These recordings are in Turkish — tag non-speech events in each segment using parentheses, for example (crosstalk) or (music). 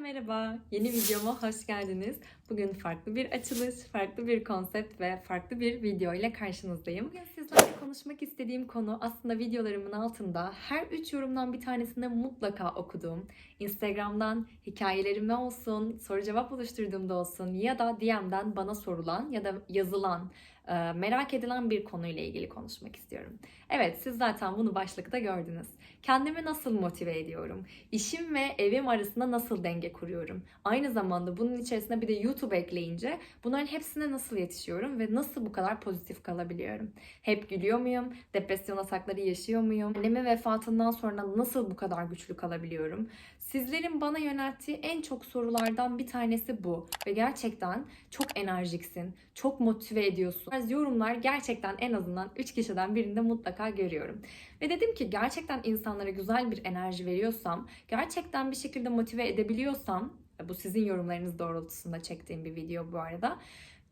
merhaba. Yeni videoma hoş geldiniz. Bugün farklı bir açılış, farklı bir konsept ve farklı bir video ile karşınızdayım. Bugün sizlerle konuşmak istediğim konu aslında videolarımın altında her üç yorumdan bir tanesinde mutlaka okuduğum, Instagram'dan hikayelerime olsun, soru cevap oluşturduğumda olsun ya da DM'den bana sorulan ya da yazılan, merak edilen bir konuyla ilgili konuşmak istiyorum. Evet siz zaten bunu başlıkta gördünüz. Kendimi nasıl motive ediyorum? İşim ve evim arasında nasıl denge kuruyorum? Aynı zamanda bunun içerisine bir de YouTube ekleyince bunların hepsine nasıl yetişiyorum ve nasıl bu kadar pozitif kalabiliyorum? Hep gülüyor muyum? Depresyon atakları yaşıyor muyum? Annemin vefatından sonra nasıl bu kadar güçlü kalabiliyorum? Sizlerin bana yönelttiği en çok sorulardan bir tanesi bu. Ve gerçekten çok enerjiksin, çok motive ediyorsun. Yorumlar gerçekten en azından 3 kişiden birinde mutlaka görüyorum. Ve dedim ki gerçekten insanlara güzel bir enerji veriyorsam, gerçekten bir şekilde motive edebiliyorsam, bu sizin yorumlarınız doğrultusunda çektiğim bir video bu arada.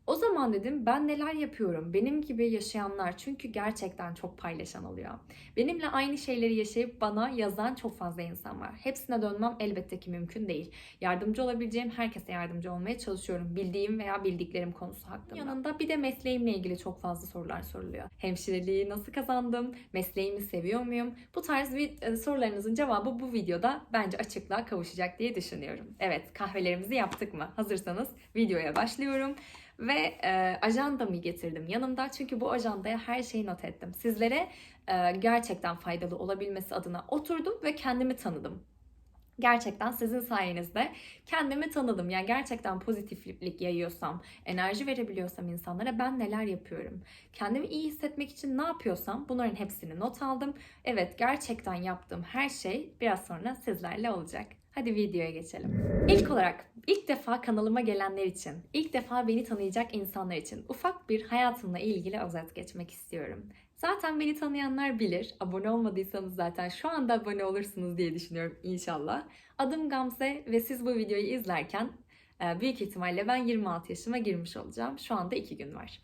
O zaman dedim ben neler yapıyorum? Benim gibi yaşayanlar çünkü gerçekten çok paylaşan oluyor. Benimle aynı şeyleri yaşayıp bana yazan çok fazla insan var. Hepsine dönmem elbette ki mümkün değil. Yardımcı olabileceğim herkese yardımcı olmaya çalışıyorum. Bildiğim veya bildiklerim konusu hakkında. Yanında bir de mesleğimle ilgili çok fazla sorular soruluyor. Hemşireliği nasıl kazandım? Mesleğimi seviyor muyum? Bu tarz bir e, sorularınızın cevabı bu videoda bence açıklığa kavuşacak diye düşünüyorum. Evet kahvelerimizi yaptık mı? Hazırsanız videoya başlıyorum. Ve e, ajandamı getirdim yanımda çünkü bu ajandaya her şeyi not ettim. Sizlere e, gerçekten faydalı olabilmesi adına oturdum ve kendimi tanıdım. Gerçekten sizin sayenizde kendimi tanıdım. Yani gerçekten pozitiflik yayıyorsam, enerji verebiliyorsam insanlara ben neler yapıyorum? Kendimi iyi hissetmek için ne yapıyorsam bunların hepsini not aldım. Evet gerçekten yaptığım her şey biraz sonra sizlerle olacak. Hadi videoya geçelim. İlk olarak ilk defa kanalıma gelenler için, ilk defa beni tanıyacak insanlar için ufak bir hayatımla ilgili özet geçmek istiyorum. Zaten beni tanıyanlar bilir. Abone olmadıysanız zaten şu anda abone olursunuz diye düşünüyorum inşallah. Adım Gamze ve siz bu videoyu izlerken e, büyük ihtimalle ben 26 yaşıma girmiş olacağım. Şu anda 2 gün var.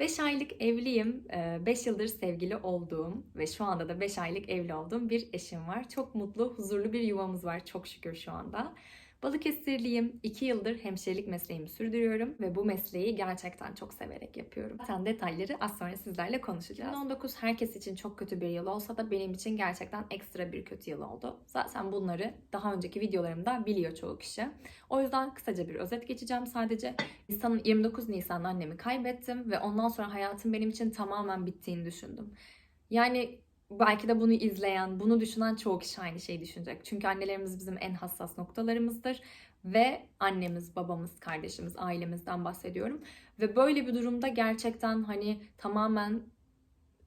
5 aylık evliyim. 5 yıldır sevgili olduğum ve şu anda da 5 aylık evli olduğum bir eşim var. Çok mutlu, huzurlu bir yuvamız var çok şükür şu anda. Balıkesirliyim. 2 yıldır hemşirelik mesleğimi sürdürüyorum ve bu mesleği gerçekten çok severek yapıyorum. Zaten detayları az sonra sizlerle konuşacağız. 2019 herkes için çok kötü bir yıl olsa da benim için gerçekten ekstra bir kötü yıl oldu. Zaten bunları daha önceki videolarımda biliyor çoğu kişi. O yüzden kısaca bir özet geçeceğim sadece. Nisan, 29 Nisan'da annemi kaybettim ve ondan sonra hayatım benim için tamamen bittiğini düşündüm. Yani belki de bunu izleyen, bunu düşünen çoğu kişi aynı şeyi düşünecek. Çünkü annelerimiz bizim en hassas noktalarımızdır ve annemiz, babamız, kardeşimiz, ailemizden bahsediyorum. Ve böyle bir durumda gerçekten hani tamamen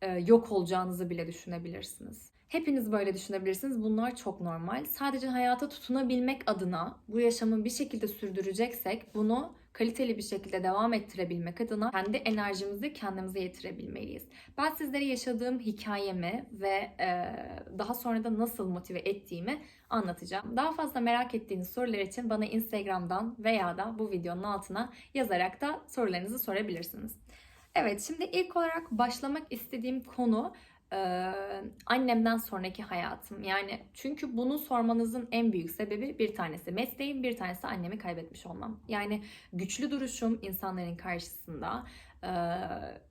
e, yok olacağınızı bile düşünebilirsiniz. Hepiniz böyle düşünebilirsiniz. Bunlar çok normal. Sadece hayata tutunabilmek adına bu yaşamı bir şekilde sürdüreceksek bunu kaliteli bir şekilde devam ettirebilmek adına kendi enerjimizi kendimize yetirebilmeliyiz. Ben sizlere yaşadığım hikayemi ve e, daha sonra da nasıl motive ettiğimi anlatacağım. Daha fazla merak ettiğiniz sorular için bana Instagram'dan veya da bu videonun altına yazarak da sorularınızı sorabilirsiniz. Evet şimdi ilk olarak başlamak istediğim konu ee, annemden sonraki hayatım. Yani çünkü bunu sormanızın en büyük sebebi bir tanesi mesleğim, bir tanesi annemi kaybetmiş olmam. Yani güçlü duruşum insanların karşısında, e,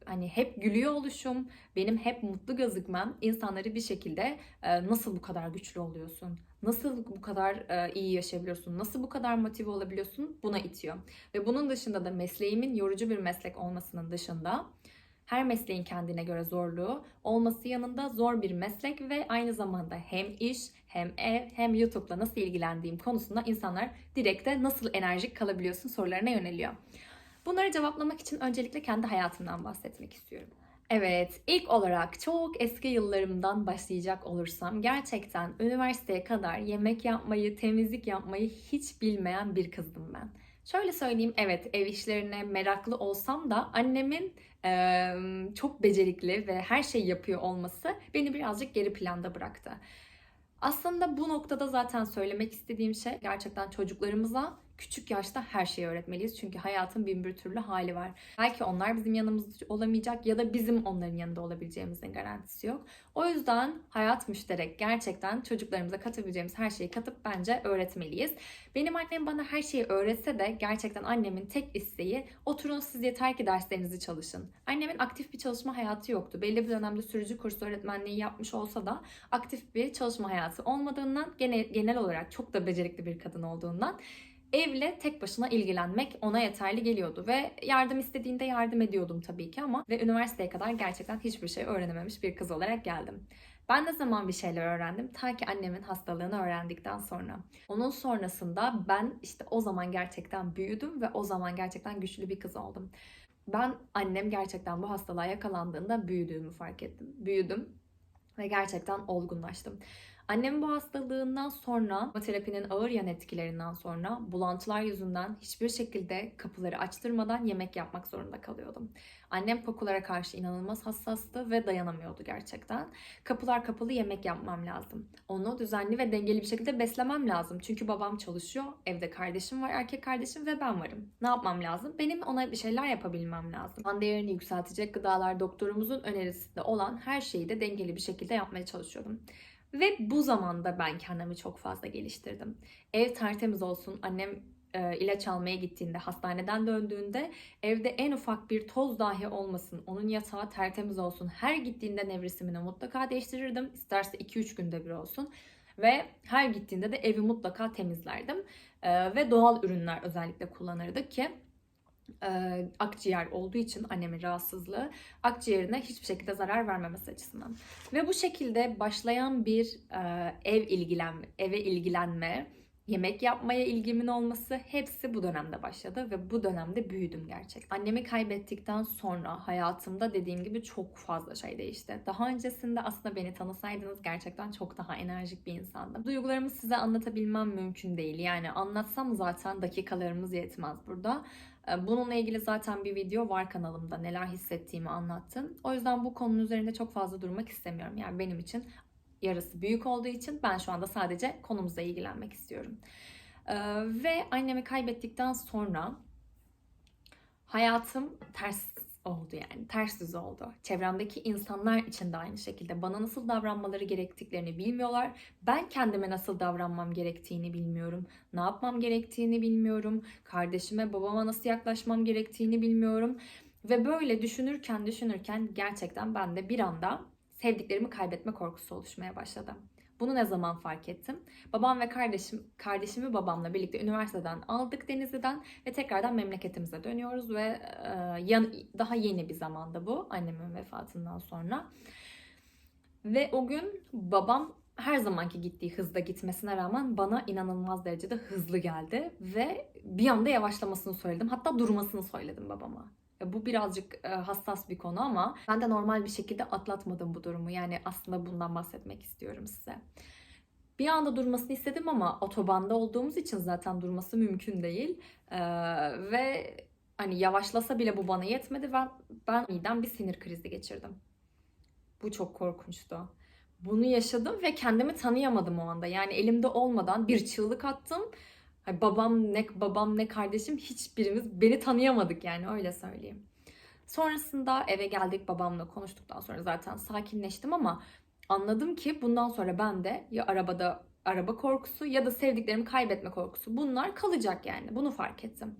hani hep gülüyor oluşum, benim hep mutlu gözükmem insanları bir şekilde e, nasıl bu kadar güçlü oluyorsun? Nasıl bu kadar e, iyi yaşayabiliyorsun? Nasıl bu kadar motive olabiliyorsun? Buna itiyor. Ve bunun dışında da mesleğimin yorucu bir meslek olmasının dışında her mesleğin kendine göre zorluğu olması yanında zor bir meslek ve aynı zamanda hem iş hem ev hem YouTube'la nasıl ilgilendiğim konusunda insanlar direkte nasıl enerjik kalabiliyorsun sorularına yöneliyor. Bunları cevaplamak için öncelikle kendi hayatımdan bahsetmek istiyorum. Evet, ilk olarak çok eski yıllarımdan başlayacak olursam gerçekten üniversiteye kadar yemek yapmayı, temizlik yapmayı hiç bilmeyen bir kızdım ben. Şöyle söyleyeyim, evet ev işlerine meraklı olsam da annemin e, çok becerikli ve her şeyi yapıyor olması beni birazcık geri planda bıraktı. Aslında bu noktada zaten söylemek istediğim şey gerçekten çocuklarımıza küçük yaşta her şeyi öğretmeliyiz. Çünkü hayatın bin bir türlü hali var. Belki onlar bizim yanımızda olamayacak ya da bizim onların yanında olabileceğimizin garantisi yok. O yüzden hayat müşterek gerçekten çocuklarımıza katabileceğimiz her şeyi katıp bence öğretmeliyiz. Benim annem bana her şeyi öğretse de gerçekten annemin tek isteği oturun siz yeter ki derslerinizi çalışın. Annemin aktif bir çalışma hayatı yoktu. Belli bir dönemde sürücü kursu öğretmenliği yapmış olsa da aktif bir çalışma hayatı olmadığından genel, genel olarak çok da becerikli bir kadın olduğundan evle tek başına ilgilenmek ona yeterli geliyordu ve yardım istediğinde yardım ediyordum tabii ki ama ve üniversiteye kadar gerçekten hiçbir şey öğrenememiş bir kız olarak geldim. Ben ne zaman bir şeyler öğrendim? Ta ki annemin hastalığını öğrendikten sonra. Onun sonrasında ben işte o zaman gerçekten büyüdüm ve o zaman gerçekten güçlü bir kız oldum. Ben annem gerçekten bu hastalığa yakalandığında büyüdüğümü fark ettim. Büyüdüm ve gerçekten olgunlaştım. Annem bu hastalığından sonra, terapinin ağır yan etkilerinden sonra bulantılar yüzünden hiçbir şekilde kapıları açtırmadan yemek yapmak zorunda kalıyordum. Annem kokulara karşı inanılmaz hassastı ve dayanamıyordu gerçekten. Kapılar kapalı yemek yapmam lazım. Onu düzenli ve dengeli bir şekilde beslemem lazım. Çünkü babam çalışıyor, evde kardeşim var, erkek kardeşim ve ben varım. Ne yapmam lazım? Benim ona bir şeyler yapabilmem lazım. Kan değerini yükseltecek gıdalar doktorumuzun önerisinde olan her şeyi de dengeli bir şekilde yapmaya çalışıyordum. Ve bu zamanda ben kendimi çok fazla geliştirdim. Ev tertemiz olsun, annem e, ilaç almaya gittiğinde, hastaneden döndüğünde evde en ufak bir toz dahi olmasın, onun yatağı tertemiz olsun. Her gittiğinde nevresimini mutlaka değiştirirdim. İsterse 2-3 günde bir olsun. Ve her gittiğinde de evi mutlaka temizlerdim. E, ve doğal ürünler özellikle kullanırdık ki e, akciğer olduğu için annemin rahatsızlığı akciğerine hiçbir şekilde zarar vermemesi açısından. Ve bu şekilde başlayan bir e, ev ilgilenme, eve ilgilenme, yemek yapmaya ilgimin olması hepsi bu dönemde başladı ve bu dönemde büyüdüm gerçekten. Annemi kaybettikten sonra hayatımda dediğim gibi çok fazla şey değişti. Daha öncesinde aslında beni tanısaydınız gerçekten çok daha enerjik bir insandım. Duygularımı size anlatabilmem mümkün değil. Yani anlatsam zaten dakikalarımız yetmez burada. Ee, Bununla ilgili zaten bir video var kanalımda neler hissettiğimi anlattım. O yüzden bu konunun üzerinde çok fazla durmak istemiyorum. Yani benim için yarısı büyük olduğu için ben şu anda sadece konumuzla ilgilenmek istiyorum. Ee, ve annemi kaybettikten sonra hayatım ters oldu yani. Ters düz oldu. Çevremdeki insanlar için de aynı şekilde bana nasıl davranmaları gerektiklerini bilmiyorlar. Ben kendime nasıl davranmam gerektiğini bilmiyorum. Ne yapmam gerektiğini bilmiyorum. Kardeşime, babama nasıl yaklaşmam gerektiğini bilmiyorum. Ve böyle düşünürken düşünürken gerçekten ben de bir anda sevdiklerimi kaybetme korkusu oluşmaya başladı. Bunu ne zaman fark ettim? Babam ve kardeşim, kardeşimi babamla birlikte üniversiteden aldık Denizli'den ve tekrardan memleketimize dönüyoruz ve e, yan, daha yeni bir zamanda bu annemin vefatından sonra. Ve o gün babam her zamanki gittiği hızda gitmesine rağmen bana inanılmaz derecede hızlı geldi ve bir anda yavaşlamasını söyledim. Hatta durmasını söyledim babama. Ya Bu birazcık e, hassas bir konu ama ben de normal bir şekilde atlatmadım bu durumu. Yani aslında bundan bahsetmek istiyorum size. Bir anda durmasını istedim ama otobanda olduğumuz için zaten durması mümkün değil. Ee, ve hani yavaşlasa bile bu bana yetmedi. Ben, ben midem bir sinir krizi geçirdim. Bu çok korkunçtu. Bunu yaşadım ve kendimi tanıyamadım o anda. Yani elimde olmadan bir çığlık attım. Babam ne babam ne kardeşim hiçbirimiz beni tanıyamadık yani öyle söyleyeyim. Sonrasında eve geldik babamla konuştuktan sonra zaten sakinleştim ama anladım ki bundan sonra ben de ya arabada araba korkusu ya da sevdiklerimi kaybetme korkusu bunlar kalacak yani bunu fark ettim.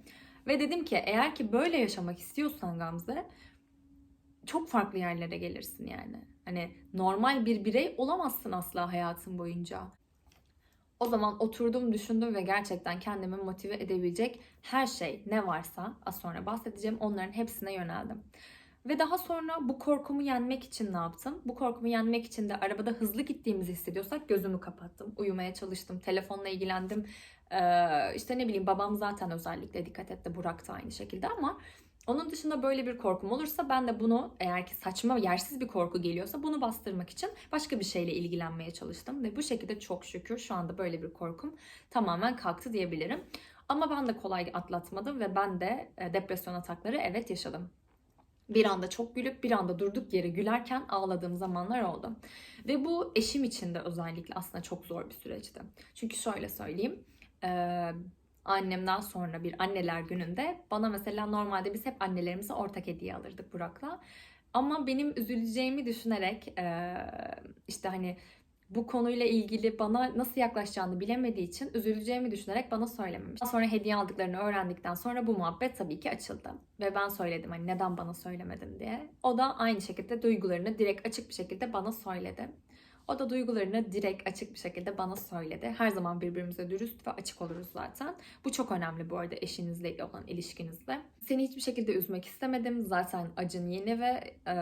Ve dedim ki eğer ki böyle yaşamak istiyorsan Gamze çok farklı yerlere gelirsin yani. Hani normal bir birey olamazsın asla hayatın boyunca. O zaman oturdum, düşündüm ve gerçekten kendimi motive edebilecek her şey ne varsa az sonra bahsedeceğim onların hepsine yöneldim. Ve daha sonra bu korkumu yenmek için ne yaptım? Bu korkumu yenmek için de arabada hızlı gittiğimizi hissediyorsak gözümü kapattım. Uyumaya çalıştım, telefonla ilgilendim. Ee, işte ne bileyim babam zaten özellikle dikkat etti, Burak da aynı şekilde ama onun dışında böyle bir korkum olursa ben de bunu eğer ki saçma yersiz bir korku geliyorsa bunu bastırmak için başka bir şeyle ilgilenmeye çalıştım. Ve bu şekilde çok şükür şu anda böyle bir korkum tamamen kalktı diyebilirim. Ama ben de kolay atlatmadım ve ben de e, depresyon atakları evet yaşadım. Bir anda çok gülüp bir anda durduk yere gülerken ağladığım zamanlar oldu. Ve bu eşim için de özellikle aslında çok zor bir süreçti. Çünkü şöyle söyleyeyim. Annemden sonra bir anneler gününde bana mesela normalde biz hep annelerimize ortak hediye alırdık Burak'la. Ama benim üzüleceğimi düşünerek işte hani bu konuyla ilgili bana nasıl yaklaşacağını bilemediği için üzüleceğimi düşünerek bana söylememiş. Sonra hediye aldıklarını öğrendikten sonra bu muhabbet tabii ki açıldı. Ve ben söyledim hani neden bana söylemedin diye. O da aynı şekilde duygularını direkt açık bir şekilde bana söyledi. O da duygularını direkt açık bir şekilde bana söyledi. Her zaman birbirimize dürüst ve açık oluruz zaten. Bu çok önemli bu arada eşinizle olan ilişkinizde. Seni hiçbir şekilde üzmek istemedim. Zaten acın yeni ve e,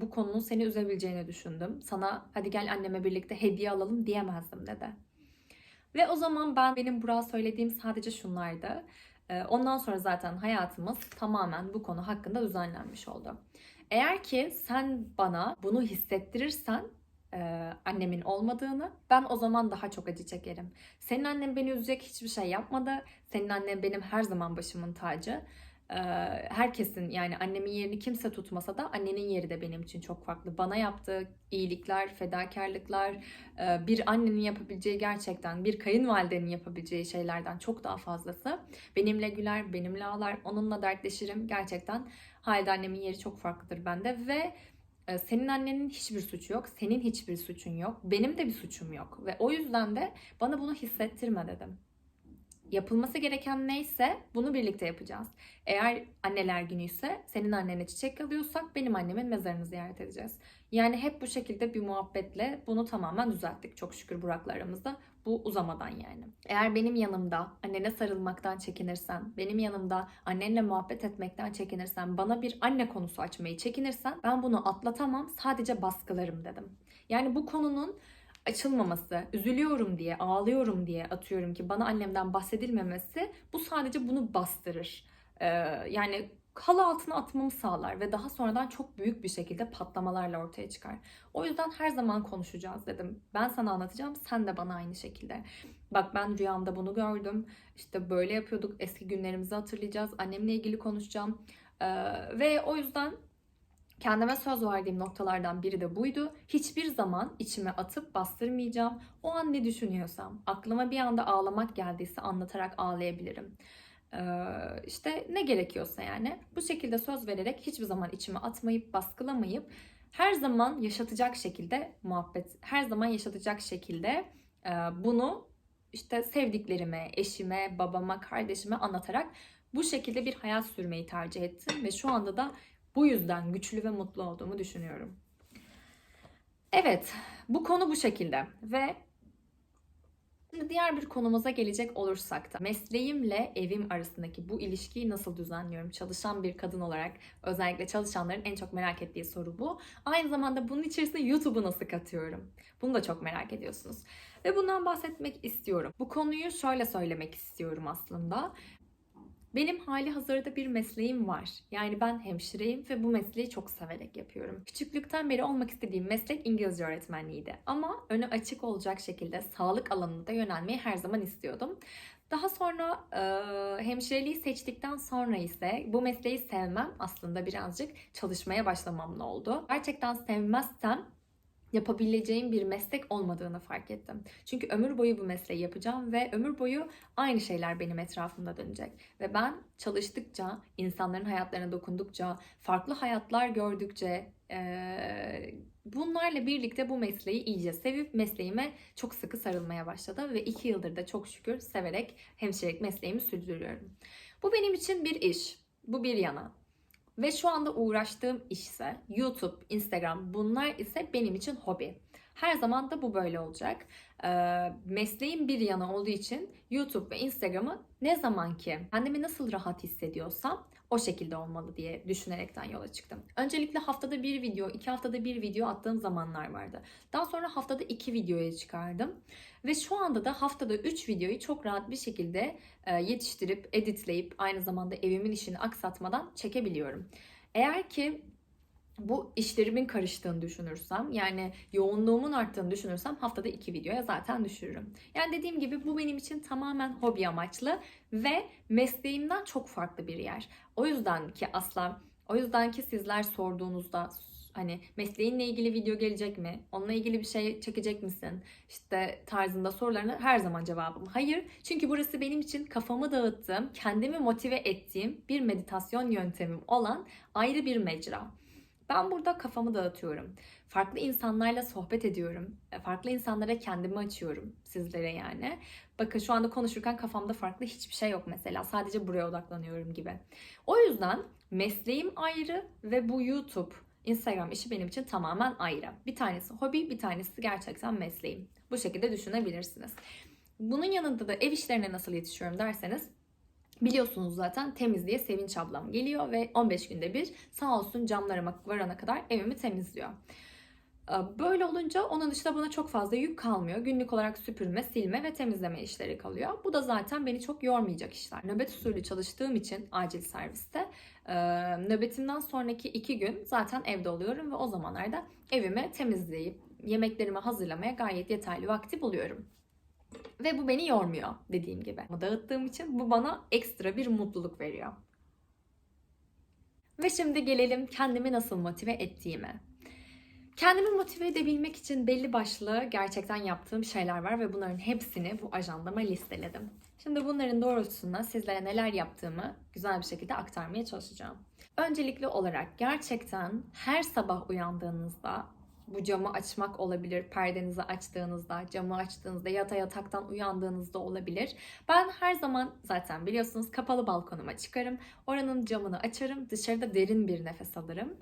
bu konunun seni üzebileceğini düşündüm. Sana hadi gel anneme birlikte hediye alalım diyemezdim dedi. Ve o zaman ben benim Burak'a söylediğim sadece şunlardı. E, ondan sonra zaten hayatımız tamamen bu konu hakkında düzenlenmiş oldu. Eğer ki sen bana bunu hissettirirsen e, annemin olmadığını ben o zaman daha çok acı çekerim. Senin annen beni üzecek hiçbir şey yapmadı. Senin annen benim her zaman başımın tacı. E, herkesin yani annemin yerini kimse tutmasa da annenin yeri de benim için çok farklı. Bana yaptığı iyilikler, fedakarlıklar, e, bir annenin yapabileceği gerçekten bir kayınvalidenin yapabileceği şeylerden çok daha fazlası. Benimle güler, benimle ağlar, onunla dertleşirim. Gerçekten Halide annemin yeri çok farklıdır bende ve senin annenin hiçbir suçu yok, senin hiçbir suçun yok, benim de bir suçum yok ve o yüzden de bana bunu hissettirme dedim. Yapılması gereken neyse bunu birlikte yapacağız. Eğer anneler günü ise senin annene çiçek alıyorsak benim annemin mezarını ziyaret edeceğiz. Yani hep bu şekilde bir muhabbetle bunu tamamen düzelttik çok şükür Burak'la aramızda. Bu uzamadan yani. Eğer benim yanımda annene sarılmaktan çekinirsen, benim yanımda annenle muhabbet etmekten çekinirsen, bana bir anne konusu açmayı çekinirsen ben bunu atlatamam sadece baskılarım dedim. Yani bu konunun açılmaması, üzülüyorum diye, ağlıyorum diye atıyorum ki bana annemden bahsedilmemesi bu sadece bunu bastırır. Ee, yani halı altına atmamı sağlar ve daha sonradan çok büyük bir şekilde patlamalarla ortaya çıkar. O yüzden her zaman konuşacağız dedim. Ben sana anlatacağım, sen de bana aynı şekilde. Bak ben rüyamda bunu gördüm. İşte böyle yapıyorduk. Eski günlerimizi hatırlayacağız. Annemle ilgili konuşacağım. Ee, ve o yüzden Kendime söz verdiğim noktalardan biri de buydu. Hiçbir zaman içime atıp bastırmayacağım. O an ne düşünüyorsam, aklıma bir anda ağlamak geldiyse anlatarak ağlayabilirim. Ee, işte ne gerekiyorsa yani. Bu şekilde söz vererek hiçbir zaman içime atmayıp, baskılamayıp her zaman yaşatacak şekilde muhabbet, her zaman yaşatacak şekilde e, bunu işte sevdiklerime, eşime, babama, kardeşime anlatarak bu şekilde bir hayat sürmeyi tercih ettim ve şu anda da bu yüzden güçlü ve mutlu olduğumu düşünüyorum. Evet, bu konu bu şekilde ve Şimdi diğer bir konumuza gelecek olursak da mesleğimle evim arasındaki bu ilişkiyi nasıl düzenliyorum? Çalışan bir kadın olarak özellikle çalışanların en çok merak ettiği soru bu. Aynı zamanda bunun içerisine YouTube'u nasıl katıyorum? Bunu da çok merak ediyorsunuz. Ve bundan bahsetmek istiyorum. Bu konuyu şöyle söylemek istiyorum aslında. Benim hali hazırda bir mesleğim var. Yani ben hemşireyim ve bu mesleği çok severek yapıyorum. Küçüklükten beri olmak istediğim meslek İngilizce öğretmenliğiydi. Ama önü açık olacak şekilde sağlık alanına da yönelmeyi her zaman istiyordum. Daha sonra e, hemşireliği seçtikten sonra ise bu mesleği sevmem aslında birazcık çalışmaya başlamamla oldu. Gerçekten sevmezsem yapabileceğim bir meslek olmadığını fark ettim. Çünkü ömür boyu bu mesleği yapacağım ve ömür boyu aynı şeyler benim etrafımda dönecek. Ve ben çalıştıkça, insanların hayatlarına dokundukça, farklı hayatlar gördükçe, ee, bunlarla birlikte bu mesleği iyice sevip mesleğime çok sıkı sarılmaya başladı ve iki yıldır da çok şükür severek hemşirelik mesleğimi sürdürüyorum. Bu benim için bir iş. Bu bir yana. Ve şu anda uğraştığım iş ise YouTube, Instagram bunlar ise benim için hobi. Her zaman da bu böyle olacak. Ee, mesleğim bir yana olduğu için YouTube ve Instagram'ı ne zaman ki kendimi nasıl rahat hissediyorsam o şekilde olmalı diye düşünerekten yola çıktım. Öncelikle haftada bir video, iki haftada bir video attığım zamanlar vardı. Daha sonra haftada iki videoya çıkardım. Ve şu anda da haftada üç videoyu çok rahat bir şekilde e, yetiştirip, editleyip aynı zamanda evimin işini aksatmadan çekebiliyorum. Eğer ki bu işlerimin karıştığını düşünürsem yani yoğunluğumun arttığını düşünürsem haftada iki videoya zaten düşürürüm. Yani dediğim gibi bu benim için tamamen hobi amaçlı ve mesleğimden çok farklı bir yer. O yüzden ki asla o yüzden ki sizler sorduğunuzda Hani mesleğinle ilgili video gelecek mi? Onunla ilgili bir şey çekecek misin? İşte tarzında sorularına her zaman cevabım hayır. Çünkü burası benim için kafamı dağıttığım, kendimi motive ettiğim bir meditasyon yöntemim olan ayrı bir mecra. Ben burada kafamı dağıtıyorum. Farklı insanlarla sohbet ediyorum. Farklı insanlara kendimi açıyorum sizlere yani. Bakın şu anda konuşurken kafamda farklı hiçbir şey yok mesela. Sadece buraya odaklanıyorum gibi. O yüzden mesleğim ayrı ve bu YouTube, Instagram işi benim için tamamen ayrı. Bir tanesi hobi, bir tanesi gerçekten mesleğim. Bu şekilde düşünebilirsiniz. Bunun yanında da ev işlerine nasıl yetişiyorum derseniz Biliyorsunuz zaten temizliğe Sevinç ablam geliyor ve 15 günde bir sağ olsun camlarıma varana kadar evimi temizliyor. Ee, Böyle olunca onun dışında bana çok fazla yük kalmıyor. Günlük olarak süpürme, silme ve temizleme işleri kalıyor. Bu da zaten beni çok yormayacak işler. Nöbet usulü çalıştığım için acil serviste e, nöbetimden sonraki iki gün zaten evde oluyorum ve o zamanlarda evimi temizleyip yemeklerimi hazırlamaya gayet yeterli vakti buluyorum. Ve bu beni yormuyor dediğim gibi. Dağıttığım için bu bana ekstra bir mutluluk veriyor. Ve şimdi gelelim kendimi nasıl motive ettiğime. Kendimi motive edebilmek için belli başlı gerçekten yaptığım şeyler var ve bunların hepsini bu ajandama listeledim. Şimdi bunların doğrultusunda sizlere neler yaptığımı güzel bir şekilde aktarmaya çalışacağım. Öncelikli olarak gerçekten her sabah uyandığınızda bu camı açmak olabilir, perdenizi açtığınızda, camı açtığınızda, yata yataktan uyandığınızda olabilir. Ben her zaman zaten biliyorsunuz kapalı balkonuma çıkarım. Oranın camını açarım, dışarıda derin bir nefes alırım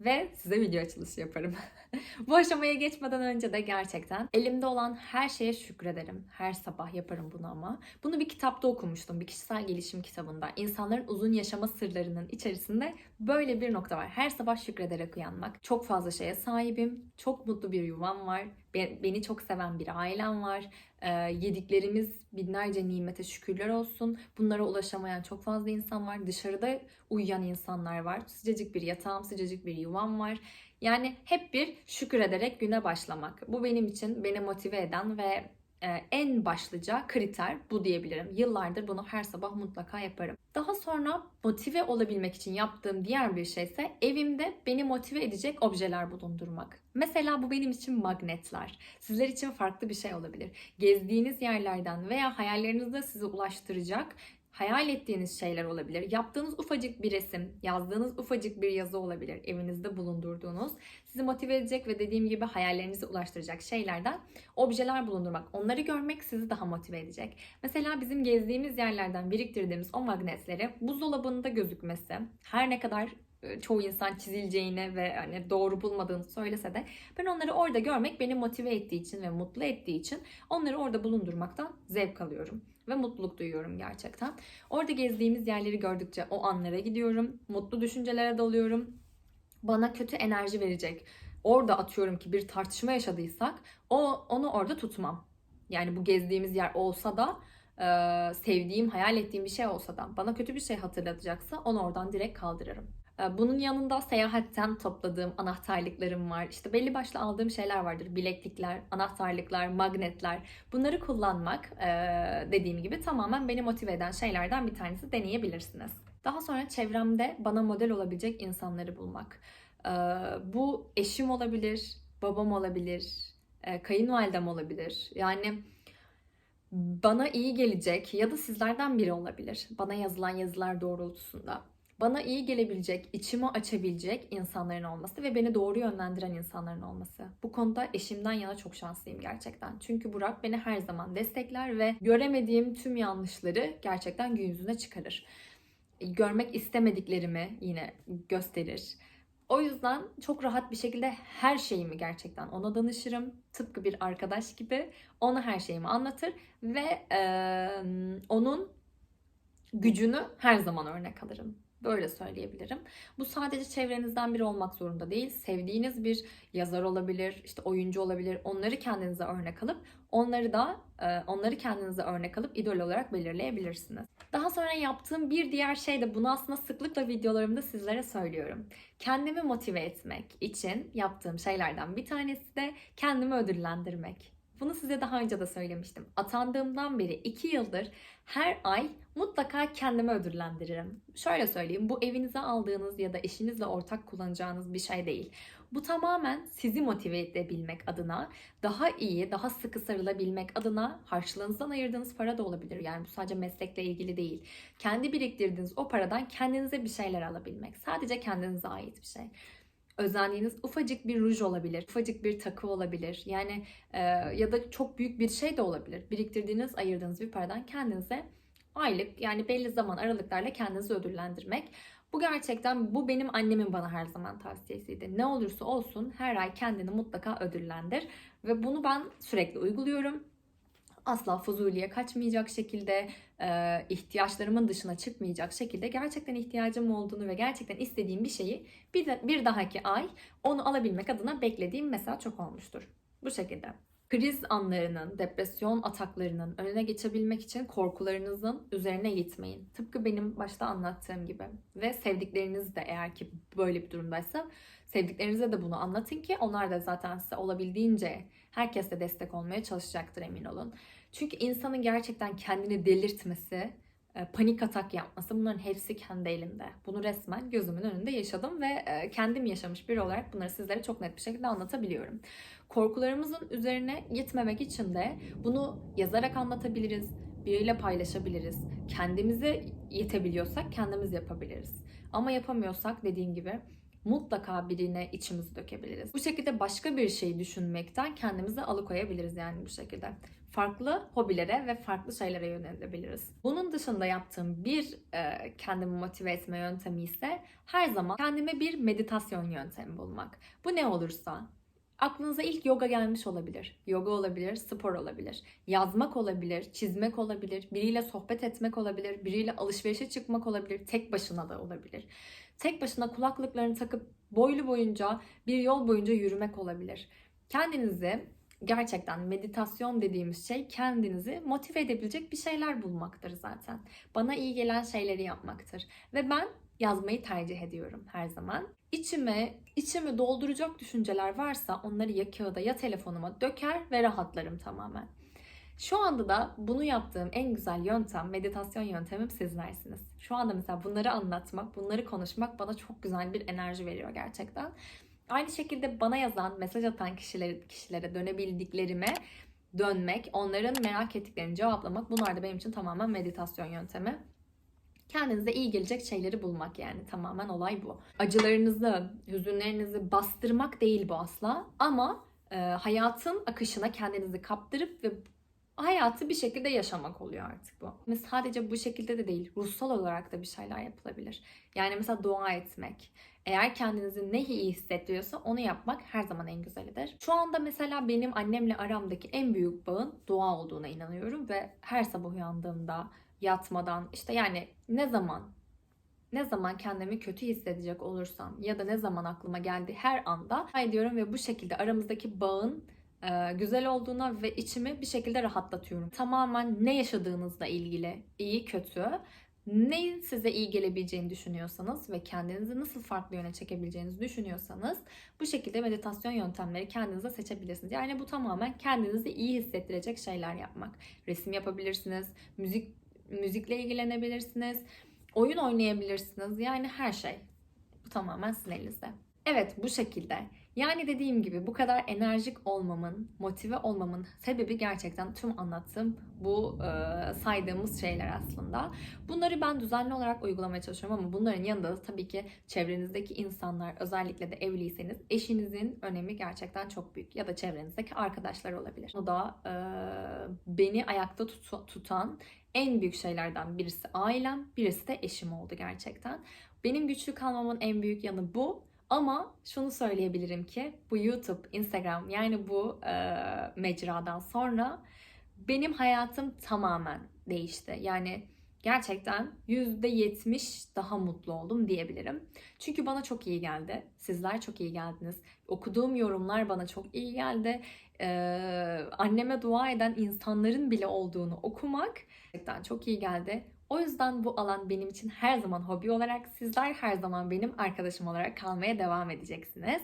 ve size video açılışı yaparım. (laughs) Bu aşamaya geçmeden önce de gerçekten elimde olan her şeye şükrederim. Her sabah yaparım bunu ama. Bunu bir kitapta okumuştum. Bir kişisel gelişim kitabında. İnsanların uzun yaşama sırlarının içerisinde böyle bir nokta var. Her sabah şükrederek uyanmak. Çok fazla şeye sahibim. Çok mutlu bir yuvam var. Be- Beni çok seven bir ailem var. Yediklerimiz binlerce nimete şükürler olsun. Bunlara ulaşamayan çok fazla insan var. Dışarıda uyuyan insanlar var. Sıcacık bir yatağım, sıcacık bir yuvam var. Yani hep bir şükür ederek güne başlamak. Bu benim için beni motive eden ve en başlıca kriter bu diyebilirim. Yıllardır bunu her sabah mutlaka yaparım. Daha sonra motive olabilmek için yaptığım diğer bir şey ise evimde beni motive edecek objeler bulundurmak. Mesela bu benim için magnetler. Sizler için farklı bir şey olabilir. Gezdiğiniz yerlerden veya hayallerinizde sizi ulaştıracak hayal ettiğiniz şeyler olabilir. Yaptığınız ufacık bir resim, yazdığınız ufacık bir yazı olabilir. Evinizde bulundurduğunuz. Sizi motive edecek ve dediğim gibi hayallerinizi ulaştıracak şeylerden objeler bulundurmak. Onları görmek sizi daha motive edecek. Mesela bizim gezdiğimiz yerlerden biriktirdiğimiz o magnetleri buzdolabında gözükmesi her ne kadar çoğu insan çizileceğini ve hani doğru bulmadığını söylese de ben onları orada görmek beni motive ettiği için ve mutlu ettiği için onları orada bulundurmaktan zevk alıyorum ve mutluluk duyuyorum gerçekten. Orada gezdiğimiz yerleri gördükçe o anlara gidiyorum, mutlu düşüncelere dalıyorum. Bana kötü enerji verecek. Orada atıyorum ki bir tartışma yaşadıysak o onu orada tutmam. Yani bu gezdiğimiz yer olsa da e, sevdiğim, hayal ettiğim bir şey olsa da bana kötü bir şey hatırlatacaksa onu oradan direkt kaldırırım. E, Bunun yanında seyahatten topladığım anahtarlıklarım var. İşte belli başlı aldığım şeyler vardır. Bileklikler, anahtarlıklar, magnetler. Bunları kullanmak e, dediğim gibi tamamen beni motive eden şeylerden bir tanesi deneyebilirsiniz. Daha sonra çevremde bana model olabilecek insanları bulmak. E, Bu eşim olabilir, babam olabilir, e, kayınvalidem olabilir. Yani bana iyi gelecek ya da sizlerden biri olabilir. Bana yazılan yazılar doğrultusunda bana iyi gelebilecek, içimi açabilecek insanların olması ve beni doğru yönlendiren insanların olması. Bu konuda eşimden yana çok şanslıyım gerçekten. Çünkü Burak beni her zaman destekler ve göremediğim tüm yanlışları gerçekten gün yüzüne çıkarır. Görmek istemediklerimi yine gösterir. O yüzden çok rahat bir şekilde her şeyimi gerçekten ona danışırım. Tıpkı bir arkadaş gibi ona her şeyimi anlatır ve eee, onun gücünü her zaman örnek alırım. Böyle söyleyebilirim. Bu sadece çevrenizden biri olmak zorunda değil. Sevdiğiniz bir yazar olabilir, işte oyuncu olabilir. Onları kendinize örnek alıp onları da e, onları kendinize örnek alıp idol olarak belirleyebilirsiniz. Daha sonra yaptığım bir diğer şey de bunu aslında sıklıkla videolarımda sizlere söylüyorum. Kendimi motive etmek için yaptığım şeylerden bir tanesi de kendimi ödüllendirmek. Bunu size daha önce de söylemiştim. Atandığımdan beri 2 yıldır her ay mutlaka kendimi ödüllendiririm. Şöyle söyleyeyim, bu evinize aldığınız ya da eşinizle ortak kullanacağınız bir şey değil. Bu tamamen sizi motive edebilmek adına, daha iyi, daha sıkı sarılabilmek adına harçlığınızdan ayırdığınız para da olabilir. Yani bu sadece meslekle ilgili değil. Kendi biriktirdiğiniz o paradan kendinize bir şeyler alabilmek. Sadece kendinize ait bir şey özendiğiniz ufacık bir ruj olabilir, ufacık bir takı olabilir. Yani e, ya da çok büyük bir şey de olabilir. Biriktirdiğiniz, ayırdığınız bir paradan kendinize aylık yani belli zaman aralıklarla kendinizi ödüllendirmek. Bu gerçekten bu benim annemin bana her zaman tavsiyesiydi. Ne olursa olsun her ay kendini mutlaka ödüllendir ve bunu ben sürekli uyguluyorum. Asla fuzuliye kaçmayacak şekilde, e, ihtiyaçlarımın dışına çıkmayacak şekilde gerçekten ihtiyacım olduğunu ve gerçekten istediğim bir şeyi bir, bir dahaki ay onu alabilmek adına beklediğim mesela çok olmuştur. Bu şekilde. Kriz anlarının, depresyon ataklarının önüne geçebilmek için korkularınızın üzerine gitmeyin. Tıpkı benim başta anlattığım gibi. Ve sevdikleriniz de eğer ki böyle bir durumdaysa sevdiklerinize de bunu anlatın ki onlar da zaten size olabildiğince herkese destek olmaya çalışacaktır emin olun. Çünkü insanın gerçekten kendini delirtmesi, e, panik atak yapması bunların hepsi kendi elimde. Bunu resmen gözümün önünde yaşadım ve e, kendim yaşamış biri olarak bunları sizlere çok net bir şekilde anlatabiliyorum. Korkularımızın üzerine gitmemek için de bunu yazarak anlatabiliriz, biriyle paylaşabiliriz. Kendimize yetebiliyorsak kendimiz yapabiliriz. Ama yapamıyorsak dediğim gibi mutlaka birine içimizi dökebiliriz. Bu şekilde başka bir şey düşünmekten kendimizi alıkoyabiliriz yani bu şekilde. Farklı hobilere ve farklı şeylere yönelebiliriz. Bunun dışında yaptığım bir e, kendimi motive etme yöntemi ise her zaman kendime bir meditasyon yöntemi bulmak. Bu ne olursa Aklınıza ilk yoga gelmiş olabilir. Yoga olabilir, spor olabilir. Yazmak olabilir, çizmek olabilir, biriyle sohbet etmek olabilir, biriyle alışverişe çıkmak olabilir, tek başına da olabilir. Tek başına kulaklıklarını takıp boylu boyunca bir yol boyunca yürümek olabilir. Kendinizi gerçekten meditasyon dediğimiz şey kendinizi motive edebilecek bir şeyler bulmaktır zaten. Bana iyi gelen şeyleri yapmaktır. Ve ben yazmayı tercih ediyorum her zaman. İçime, içimi dolduracak düşünceler varsa onları ya kağıda ya telefonuma döker ve rahatlarım tamamen. Şu anda da bunu yaptığım en güzel yöntem, meditasyon yöntemim sizlersiniz. Şu anda mesela bunları anlatmak, bunları konuşmak bana çok güzel bir enerji veriyor gerçekten. Aynı şekilde bana yazan, mesaj atan kişilere, kişilere dönebildiklerime dönmek, onların merak ettiklerini cevaplamak bunlar da benim için tamamen meditasyon yöntemi. Kendinize iyi gelecek şeyleri bulmak yani tamamen olay bu. Acılarınızı, hüzünlerinizi bastırmak değil bu asla ama e, hayatın akışına kendinizi kaptırıp ve hayatı bir şekilde yaşamak oluyor artık bu. Ve sadece bu şekilde de değil, ruhsal olarak da bir şeyler yapılabilir. Yani mesela dua etmek. Eğer kendinizi ne iyi hissettiriyorsa onu yapmak her zaman en güzelidir. Şu anda mesela benim annemle aramdaki en büyük bağın dua olduğuna inanıyorum ve her sabah uyandığımda yatmadan işte yani ne zaman ne zaman kendimi kötü hissedecek olursam ya da ne zaman aklıma geldi her anda diyorum ve bu şekilde aramızdaki bağın e, güzel olduğuna ve içimi bir şekilde rahatlatıyorum. Tamamen ne yaşadığınızla ilgili iyi kötü neyin size iyi gelebileceğini düşünüyorsanız ve kendinizi nasıl farklı yöne çekebileceğinizi düşünüyorsanız bu şekilde meditasyon yöntemleri kendinize seçebilirsiniz. Yani bu tamamen kendinizi iyi hissettirecek şeyler yapmak. Resim yapabilirsiniz, müzik müzikle ilgilenebilirsiniz, oyun oynayabilirsiniz. Yani her şey. Bu tamamen sizin elinizde. Evet bu şekilde. Yani dediğim gibi bu kadar enerjik olmamın, motive olmamın sebebi gerçekten tüm anlattığım bu e, saydığımız şeyler aslında. Bunları ben düzenli olarak uygulamaya çalışıyorum ama bunların yanında da tabii ki çevrenizdeki insanlar özellikle de evliyseniz eşinizin önemi gerçekten çok büyük. Ya da çevrenizdeki arkadaşlar olabilir. O da e, beni ayakta tut- tutan en büyük şeylerden birisi ailem, birisi de eşim oldu gerçekten. Benim güçlü kalmamın en büyük yanı bu. Ama şunu söyleyebilirim ki bu YouTube, Instagram yani bu e, mecradan sonra benim hayatım tamamen değişti. Yani gerçekten %70 daha mutlu oldum diyebilirim. Çünkü bana çok iyi geldi. Sizler çok iyi geldiniz. Okuduğum yorumlar bana çok iyi geldi. Ee, anneme dua eden insanların bile olduğunu okumak gerçekten çok iyi geldi. O yüzden bu alan benim için her zaman hobi olarak, sizler her zaman benim arkadaşım olarak kalmaya devam edeceksiniz.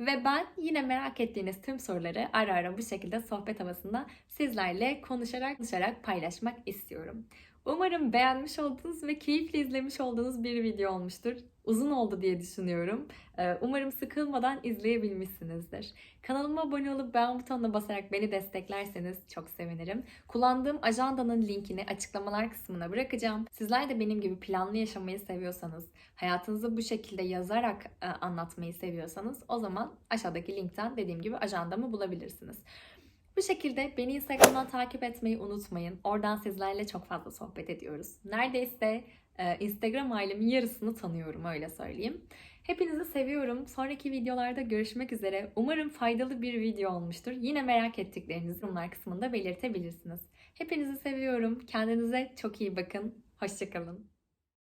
Ve ben yine merak ettiğiniz tüm soruları ara ara bu şekilde sohbet havasında sizlerle konuşarak konuşarak paylaşmak istiyorum. Umarım beğenmiş olduğunuz ve keyifle izlemiş olduğunuz bir video olmuştur. Uzun oldu diye düşünüyorum. Ee, Umarım sıkılmadan izleyebilmişsinizdir. Kanalıma abone olup beğen butonuna basarak beni desteklerseniz çok sevinirim. Kullandığım ajandanın linkini açıklamalar kısmına bırakacağım. Sizler de benim gibi planlı yaşamayı seviyorsanız, hayatınızı bu şekilde yazarak e, anlatmayı seviyorsanız o zaman aşağıdaki linkten dediğim gibi ajandamı bulabilirsiniz. Bu şekilde beni Instagram'dan takip etmeyi unutmayın. Oradan sizlerle çok fazla sohbet ediyoruz. Neredeyse e, Instagram ailemin yarısını tanıyorum öyle söyleyeyim. Hepinizi seviyorum. Sonraki videolarda görüşmek üzere. Umarım faydalı bir video olmuştur. Yine merak ettiklerinizi yorumlar kısmında belirtebilirsiniz. Hepinizi seviyorum. Kendinize çok iyi bakın. Hoşçakalın.